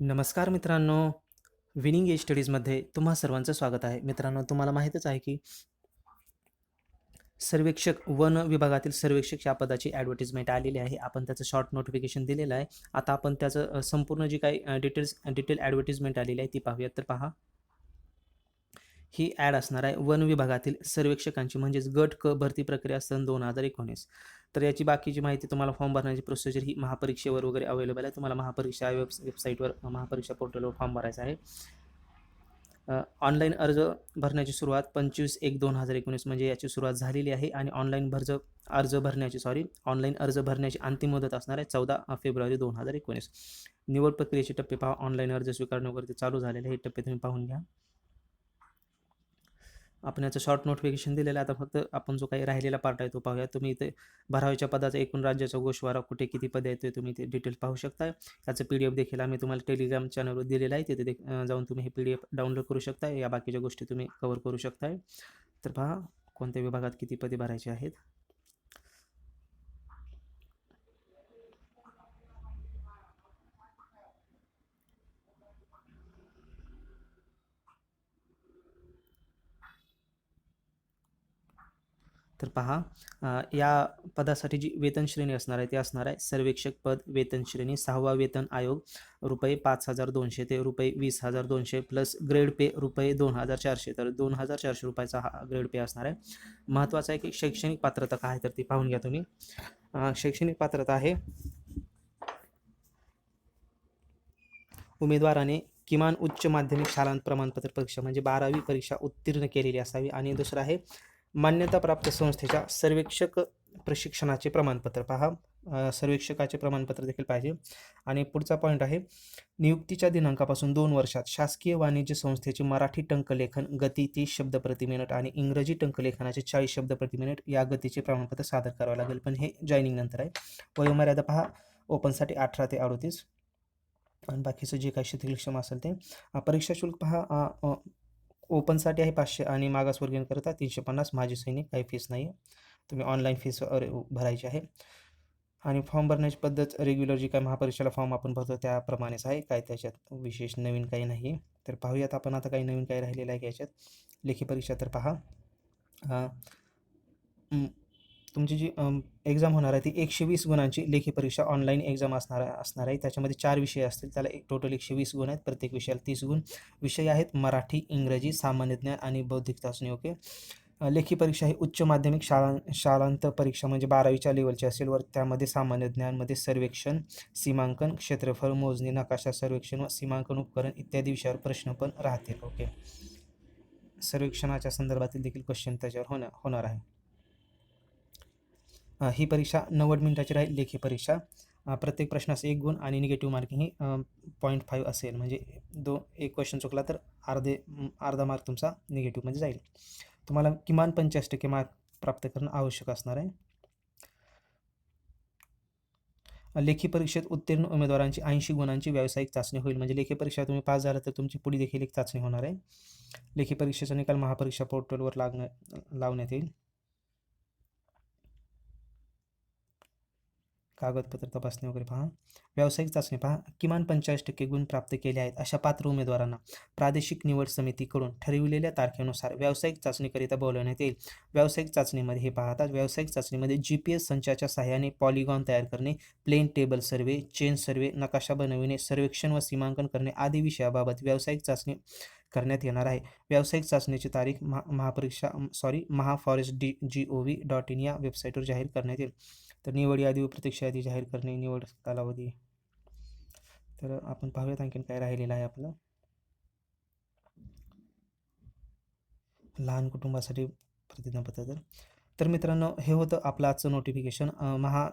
नमस्कार मित्रांनो, winning age स्टडीजमध्ये तुम्हा सर्वांचं स्वागत आहे. मित्रांनो, तुम्हाला माहीतच आहे की सर्वेक्षक वन विभागातील सर्वेक्षक या पदाची ॲडव्हर्टिजमेंट आलेली आहे. आपण त्याचं शॉर्ट नोटिफिकेशन दिलेलं आहे. आता आपण त्याचं संपूर्ण जी काही डिटेल्स डिटेल ॲडव्हर्टिजमेंट आलेली आहे ती पाहूयात. तर पहा. ही ॲड असणार आहे वन विभागातील सर्वेक्षकांची म्हणजेच गट क भरती प्रक्रिया सन 2019. तर याची बाकीची माहिती तुम्हाला फॉर्म भरण्याची प्रोसिजर ही महापरीक्षेवर वगैरे अवेलेबल आहे. तुम्हाला महापरीक्षा वेब वेबसाईटवर महापरीक्षा पोर्टलवर फॉर्म भरायचा आहे. ऑनलाईन अर्ज भरण्याची सुरुवात 25/1/2019 म्हणजे याची सुरुवात झालेली आहे आणि ऑनलाईन भरज अर्ज भरण्याची सॉरी ऑनलाईन अर्ज भरण्याची अंतिम मुदत असणार आहे 14 फेब्रुवारी 2019. निवड प्रक्रियेचे टप्पे पहा. ऑनलाईन अर्ज स्वीकारणे वगैरे चालू झालेले हे टप्पे तुम्ही पाहून घ्या. आपण याचं शॉर्ट नोटिफिकेशन दिलेलं आहे. आता फक्त आपण जो काही राहिलेला पार्ट आहे तो पाहूया. तुम्ही इथे भरावीच्या पदाचा एकूण राज्याचा गोषवारा कुठे किती पद आहेत ते तुम्ही ते डिटेल पाहू शकता. याचं पी-डी-एफ देखील आम्ही तुम्हाला टेलिग्राम चॅनलवर दिलेलं आहे. तिथे जाऊन तुम्ही हे पी-डी-एफ डाउनलोड करू शकता. या बाकीच्या गोष्टी तुम्ही कव्हर करू शकताय. तर पहा कोणत्या विभागात किती पदे भरायची आहेत. तर पहा या पदासाठी जी वेतन श्रेणी असणार आहे ती असणार आहे सर्वेक्षक पद वेतन श्रेणी सहावा वेतन आयोग रुपये 5,200 ते रुपये 20,200 प्लस ग्रेड पे रुपये 2,400 तर 2,400 रुपयाचा हा ग्रेड पे असणार आहे. महत्त्वाचं आहे की शैक्षणिक पात्रता काय आहे तर ती पाहून घ्या तुम्ही. शैक्षणिक पात्रता आहे उमेदवाराने किमान उच्च माध्यमिक शालांत प्रमाणपत्र परीक्षा म्हणजे 12वी परीक्षा उत्तीर्ण केलेली असावी आणि दुसरं आहे मान्यताप्राप्त संस्थेच्या सर्वेक्षक प्रशिक्षणाचे प्रमाणपत्र पहा सर्वेक्षकाचे प्रमाणपत्र देखील पाहिजे आणि पुढचा पॉईंट आहे नियुक्तीच्या दिनांकापासून दोन वर्षात शासकीय वाणिज्य संस्थेचे मराठी टंकलेखन गती तीस शब्द प्रति मिनिट आणि इंग्रजी टंकलेखनाचे 40 शब्द प्रति मिनिट या गतीचे प्रमाणपत्र सादर करावे लागेल पण हे जॉईनिंग नंतर आहे. वयोमर्यादा पहा ओपनसाठी 18 ते 38 आणि बाकीचं जे काही शिथिलक्षम असेल ते. परीक्षा शुल्क पहा ओपनसाठी आहे पाचशे आणि मागासवर्गीयांकरिता 350 माजी सैनिक काही फीस नाही आहे. तुम्ही ऑनलाईन फीस भरायची आहे. आणि फॉर्म भरण्याची पद्धत रेग्युलर जी काय महापरीक्षेला फॉर्म आपण भरतो त्याप्रमाणेच आहे. काय त्याच्यात विशेष नवीन काही नाही आहे. तर पाहूयात आपण आता काही नवीन काही राहिलेलं आहे का याच्यात. लेखी परीक्षा तर पहा तुमची जी एक्झाम होणार आहे ती 120 गुणांची लेखी परीक्षा ऑनलाईन एक्झाम असणार असणार आहे. त्याच्यामध्ये चार विषय असतील. त्याला एक टोटल 120 गुण आहेत. प्रत्येक विषयाला तीस गुण. विषय आहेत मराठी, इंग्रजी, सामान्य ज्ञान आणि बौद्धिक चाचणी. ओके. लेखी परीक्षा ही उच्च माध्यमिक शाळा शालांत परीक्षा म्हणजे बारावीच्या लेवलची असेल वर त्यामध्ये सामान्य ज्ञानमध्ये सर्वेक्षण, सीमांकन, क्षेत्रफळ मोजणी, नकाशा सर्वेक्षण व सीमांकन उपकरण इत्यादी विषयावर प्रश्न पण राहतील. ओके. सर्वेक्षणाच्या संदर्भातील देखील क्वेश्चन त्याच्यावर होणार होणार आहे. ही परीक्षा 90 मिनिटाची राहील लेखी परीक्षा. प्रत्येक प्रश्नास एक गुण आणि निगेटिव्ह मार्किंग ही पॉईंट फाईव्ह असेल म्हणजे दो एक क्वेश्चन चुकला तर अर्धे अर्धा मार्क तुमचा निगेटिव्हमध्ये जाईल. तुम्हाला किमान 85% मार्क प्राप्त करणं आवश्यक असणार आहे. लेखी परीक्षेत उत्तीर्ण उमेदवारांची 80 गुणांची व्यावसायिक चाचणी होईल. म्हणजे लेखी परीक्षा तुम्ही पास झाला तर तुमची पुढे देखील एक चाचणी होणार आहे. लेखी परीक्षेचा निकाल महापरीक्षा पोर्टलवर लागण्या लावण्यात येईल. कागदपत्र तपासणी वगैरे पहा. व्यावसायिक चाचणी पहा. किमान 45% गुण प्राप्त केले आहेत अशा पात्र उमेदवारांना प्रादेशिक निवड समितीकडून ठरविलेल्या तारखेनुसार व्यावसायिक चाचणीकरिता बोलवण्यात येईल. व्यावसायिक चाचणीमध्ये हे पहा व्यावसायिक चाचणीमध्ये जी-पी-एस संचाच्या सहाय्याने पॉलिगॉन तयार करणे, plane table survey chain survey नकाशा बनविणे, सर्वेक्षण व सीमांकन करणे आदी विषयाबाबत व्यावसायिक चाचणी करण्यात येणार आहे. व्यावसायिक चाचणीची तारीख Maha Mahapariksha sorry Mahaforest D G O V dot in या वेबसाईटवर जाहीर करण्यात येईल. तर निवड यादी व प्रतीक्षा यादी जाहीर करणे, निवड कालावधी. तर आपण पाहूयात आणखीन काय राहिलेलं आहे आपलं. लहान कुटुंबासाठी प्रतिज्ञापत्र तर. तर मित्रांनो हे होतं आपलं आजचं नोटिफिकेशन महा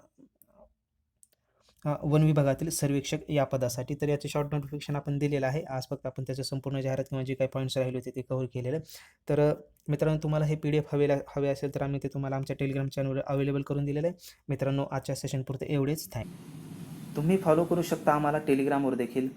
वन विभागातील सर्वेक्षक या पदासाठी. तर याचे शॉर्ट नोटिफिकेशन आपण दिलेलं आहे. आज फक्त आपण त्याचं संपूर्ण जाहिरात किंवा जे काही पॉईंट्स राहिले होते ते कव्हर केलेलं तर मित्रांनो तुम्हाला हे पी-डी-एफ हवे हवे असेल तर आम्ही ते तुम्हाला आमच्या टेलिग्राम चॅनलवर अवेलेबल करून दिलेलं आहे. मित्रांनो आजच्या सेशनपुरतं एवढेच. थँक तुम्ही फॉलो करू शकता आम्हाला टेलिग्रामवर देखील.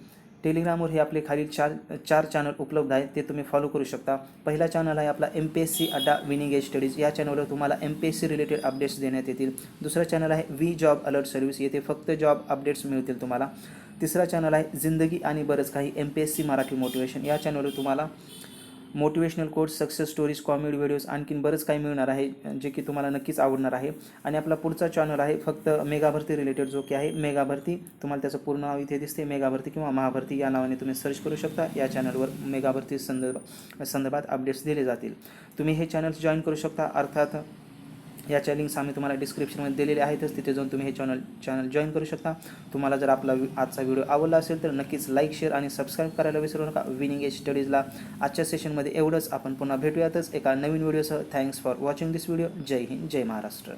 टेलिग्रामवर हे आपले खालील चार चार चॅनल उपलब्ध आहेत ते तुम्ही फॉलो करू शकता. पहिला चॅनल आहे आपला एम-पी-एस-सी अड्डा विनिंग एज स्टडीज या चॅनलवर तुम्हाला एम-पी-एस-सी रिलेटेड अपडेट्स देण्यात येतील. दुसरा चॅनल आहे वी जॉब अलर्ट सर्व्हिस येथे फक्त जॉब अपडेट्स मिळतील तुम्हाला. तिसरा चॅनल आहे जिंदगी आणि बरंच काही M P S C Marathi motivation या चॅनलवर तुम्हाला motivational course success stories comedy videos आणखीन बरंच काही मिळणार आहे जे की तुम्हाला नक्कीच आवडणार आहे. आणि आपला पुढचा चॅनल आहे फक्त मेगा भरती रिलेटेड जो की आहे मेगा भरती तुम्हाला त्याचं पूर्ण नाव इथे दिसते मेगा भरती किंवा महाभरती. या नावाने तुम्ही सर्च करू शकता. या चॅनलवर मेगा भरती संदर्भ संदर्भात अपडेट्स दिले जातील. तुम्ही हे चॅनल्स जॉईन करू शकता. अर्थात याच्या लिंक्स आम्ही तुम्हाला डिस्क्रिप्शनमध्ये दिलेले आहेतच. तिथे जाऊन तुम्ही हे चॅनल चॅनल जॉईन करू शकता. तुम्हाला जर आपला आजचा व्हिडिओ आवडला असेल तर नक्कीच लाईक शेअर आणि सबस्क्राईब करायला विसरू नका. विनिंग एज स्टडीजला आजच्या सेशनमध्ये एवढंच. आपण पुन्हा भेटूयातच एका नवीन व्हिडिओसह thanks for watching this video Jai Hind Jai Maharashtra.